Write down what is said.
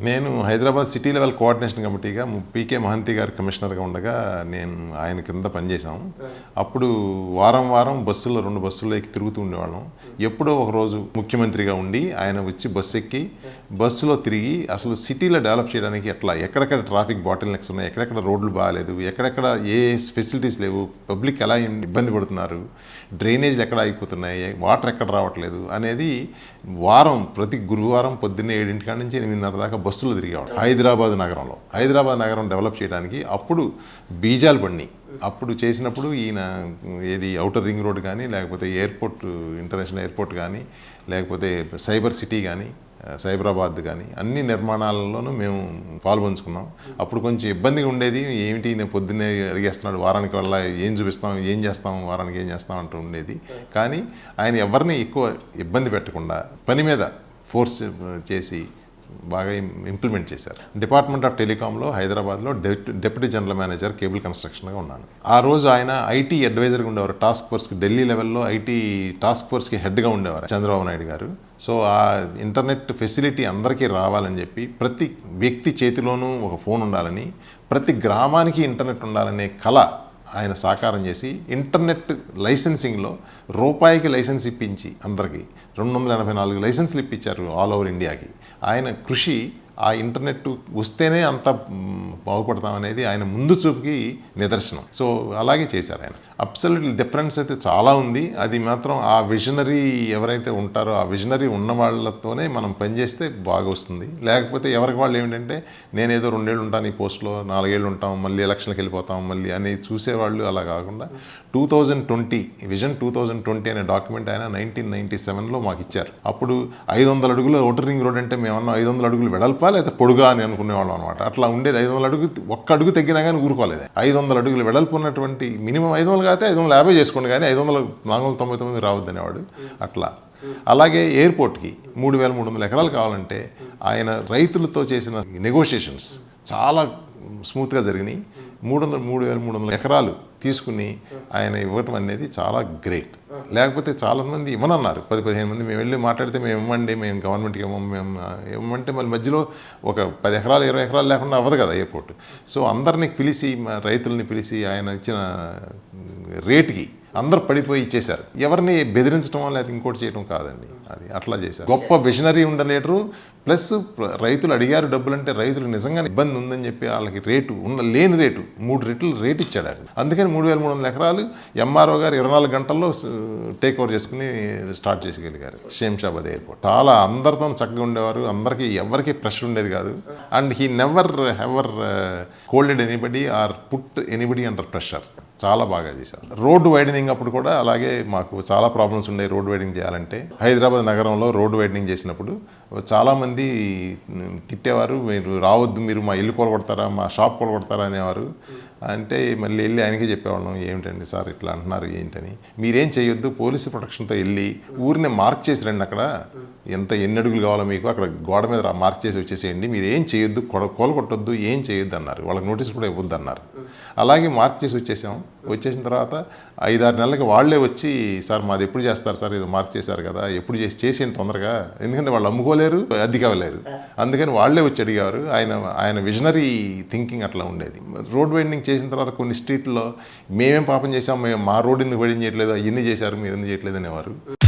నేను Hyderabad city level coordination కమిటీగా PK Mohanty గారు కమిషనర్గా ఉండగా నేను ఆయన కింద పనిచేశాం అప్పుడు వారం వారం బస్సుల్లో రెండు బస్సుల్లో ఎక్కి తిరుగుతూ ఉండేవాళ్ళం. ఎప్పుడో ఒక రోజు ముఖ్యమంత్రిగా ఉండి ఆయన వచ్చి బస్సు ఎక్కి బస్సులో తిరిగి అసలు సిటీలో డెవలప్ చేయడానికి ఎట్లా ఎక్కడెక్కడ ట్రాఫిక్ బాటిల్ నెక్స్ ఉన్నాయి ఎక్కడెక్కడ రోడ్లు బాగాలేదు ఎక్కడెక్కడ ఏ ఫెసిలిటీస్ లేవు పబ్లిక్ ఎలా ఇబ్బంది పడుతున్నారు డ్రైనేజ్లు ఎక్కడ అయిపోతున్నాయి వాటర్ ఎక్కడ రావట్లేదు అనేది వారం ప్రతి గురువారం పొద్దున్నే ఏడింటి కాడ నుంచి ఎనిమిదిన్నర దాకా బస్సులు తిరిగేవాడు హైదరాబాద్ నగరంలో. హైదరాబాద్ నగరం డెవలప్ చేయడానికి అప్పుడు బీజాలు పడినాయి అప్పుడు చేసినప్పుడు ఈయన ఏది అవుటర్ రింగ్ రోడ్ కానీ లేకపోతే ఎయిర్పోర్ట్ ఇంటర్నేషనల్ ఎయిర్పోర్ట్ కానీ లేకపోతే సైబర్ సిటీ కానీ సైబరాబాద్ కానీ అన్ని నిర్మాణాలలోనూ మేము పాల్పంచుకున్నాం. అప్పుడు కొంచెం ఇబ్బందిగా ఉండేది ఏమిటి నేను పొద్దున్నే అడిగేస్తున్నాడు వారానికి వల్ల ఏం చూపిస్తాం ఏం చేస్తాం వారానికి ఏం చేస్తాం అంటూ ఉండేది. కానీ ఆయన ఎవరిని ఎక్కువ ఇబ్బంది పెట్టకుండా పని మీద ఫోర్స్ చేసి బాగా ఇంప్లిమెంట్ చేశారు. డిపార్ట్మెంట్ ఆఫ్ టెలికాంలో హైదరాబాద్లో డిప్యూటీ జనరల్ మేనేజర్ కేబుల్ కన్స్ట్రక్షన్గా ఉన్నాను. ఆ రోజు ఆయన ఐటీ అడ్వైజర్గా ఉండేవారు. టాస్క్ ఫోర్స్కి ఢిల్లీ లెవెల్లో ఐటీ టాస్క్ ఫోర్స్కి హెడ్గా ఉండేవారు చంద్రబాబు నాయుడు గారు. సో ఆ ఇంటర్నెట్ ఫెసిలిటీ అందరికీ రావాలని చెప్పి ప్రతి వ్యక్తి చేతిలోనూ ఒక ఫోన్ ఉండాలని ప్రతి గ్రామానికి ఇంటర్నెట్ ఉండాలనే కళ ఆయన సాకారం చేసి ఇంటర్నెట్ లైసెన్సింగ్లో రూపాయికి లైసెన్స్ ఇప్పించి అందరికీ రెండు వందల ఎనభై నాలుగు లైసెన్స్లు ఇప్పించారు ఆల్ ఓవర్ ఇండియాకి. ఆయన కృషి ఆ ఇంటర్నెట్ వస్తేనే అంత బాగుపడతాం అనేది ఆయన ముందు చూపుకి నిదర్శనం. సో అలాగే చేశారు ఆయన. అబ్సల్యూట్ డిఫరెన్స్ అయితే చాలా ఉంది. అది మాత్రం ఆ విజనరీ ఎవరైతే ఉంటారో ఆ విజనరీ ఉన్న వాళ్ళతోనే మనం పనిచేస్తే బాగా వస్తుంది లేకపోతే ఎవరికి వాళ్ళు ఏమిటంటే నేనేదో రెండేళ్ళు ఉంటాను ఈ పోస్ట్లో నాలుగేళ్ళు ఉంటాం మళ్ళీ ఎలక్షన్కి వెళ్ళిపోతాం మళ్ళీ అని చూసేవాళ్ళు అలా కాకుండా two thousand twenty vision two thousand twenty అనే డాక్యుమెంట్ ఆయన నైన్టీన్ నైన్టీ సెవెన్లో మాకు ఇచ్చారు. అప్పుడు ఐదు వందల అడుగుల ఓటర్ రింగ్ రోడ్ అంటే మేమన్నా ఐదు వందల అడుగులు వెడల్పు? లేదా పొడుగా అని అనుకునేవాళ్ళం అనమాట అట్లా ఉండేది. ఐదు వందల అడుగు ఒక్క అడుగు తగ్గినా కానీ ఊరుకోలేదు. ఐదు వందల అడుగులు వెడల్పు ఉన్నటువంటి మినిమం ఐదు వందలు కాకపోతే ఐదు వందల యాభై చేసుకోండి కానీ ఐదు వందల నాలుగు వందల తొంభై తొమ్మిది రావద్దు అనేవాడు. అట్లా. అలాగే ఎయిర్పోర్ట్కి మూడు వేల మూడు వందల ఎకరాలు కావాలంటే ఆయన రైతులతో చేసిన నెగోషియేషన్స్ చాలా స్మూత్గా జరిగినాయి. మూడు వందల మూడు వేల మూడు వందల ఎకరాలు తీసుకుని ఆయన ఇవ్వటం అనేది చాలా గ్రేట్. లేకపోతే చాలామంది ఇవ్వనన్నారు. పది పదిహేను మంది మేము వెళ్ళి మాట్లాడితే మేము ఇవ్వండి మేము గవర్నమెంట్కి ఇవ్వము మేము ఇవ్వమంటే మళ్ళీ మధ్యలో ఒక పది ఎకరాలు ఇరవై ఎకరాలు లేకుండా అవ్వదు కదా ఎయిర్పోర్ట్. సో అందరినీ పిలిచి రైతుల్ని పిలిచి ఆయన ఇచ్చిన రేటుకి అందరు పడిపోయి ఇచ్చేశారు. ఎవరిని బెదిరించడం లేదా ఇంకోటి చేయడం కాదండి. అది అట్లా చేశారు. గొప్ప విజనరీ ఉండలేటరు ప్లస్ రైతులు అడిగారు డబ్బులు అంటే రైతులకు నిజంగా ఇబ్బంది ఉందని చెప్పి వాళ్ళకి రేటు ఉన్న లేని రేటు. మూడు రెట్లు రేటు ఇచ్చాడు ఆయన. అందుకని మూడు వేల మూడు వందల ఎకరాలు ఎంఆర్ఓ గారు ఇరవై నాలుగు గంటల్లో టేక్ ఓవర్ చేసుకుని స్టార్ట్ చేసేయగలిగారు శంషాబాద్ ఎయిర్పోర్ట్ చాలా అందరితో చక్కగా ఉండేవారు. అందరికీ ఎవరికి ప్రెషర్ ఉండేది కాదు. And he never ever holded anybody or put anybody under pressure చాలా బాగా చేశారు. రోడ్డు వైడనింగ్ అప్పుడు కూడా అలాగే మాకు చాలా ప్రాబ్లమ్స్ ఉన్నాయి రోడ్ వైడనింగ్ చేయాలంటే హైదరాబాద్ నగరంలో రోడ్డు వైడనింగ్ చేసినప్పుడు చాలామంది తిట్టేవారు మీరు రావద్దు మీరు మా ఇల్లు కొలగొడతారా మా షాప్ కొలగొడతారా అనేవారు. అంటే మళ్ళీ వెళ్ళి ఆయనకే చెప్పేవాళ్ళం ఏమిటండి సార్ ఇట్లా అంటున్నారు ఏంటని? మీరేం చేయొద్దు పోలీసు ప్రొటెక్షన్తో వెళ్ళి ఊరిని మార్క్ చేసి రండి అక్కడ. ఎంత ఎన్ని అడుగులు కావాలో మీకు అక్కడ గోడ మీద మార్క్ చేసి వచ్చేసేయండి. మీరు ఏం చేయొద్దు కొడ కోలగొట్టొద్దు ఏం చేయొద్దు అన్నారు. వాళ్ళకి నోటీస్ కూడా ఇవ్వద్దు అన్నారు. అలాగే మార్క్ చేసి వచ్చేసాం. వచ్చేసిన తర్వాత ఐదారు నెలలకి వాళ్ళే వచ్చి సార్ మాది ఎప్పుడు చేస్తారు సార్? ఇది మార్క్ చేశారు కదా ఎప్పుడు చేసి చేసేయండి తొందరగా. ఎందుకంటే వాళ్ళు అమ్ముకోలేరు అద్దెకి అవ్వలేరు. అందుకని వాళ్ళే వచ్చి అడిగారు ఆయన ఆయన విజనరీ థింకింగ్ అట్లా ఉండేది. రోడ్ వైండింగ్ చేసిన తర్వాత కొన్ని స్ట్రీట్లో మేమేం పాపం చేసాం మేము మా రోడ్ ఎందుకు వైడింగ్ చేయట్లేదు? అవన్నీ చేశారు మీరు ఎందుకు చేయట్లేదు? అనేవారు.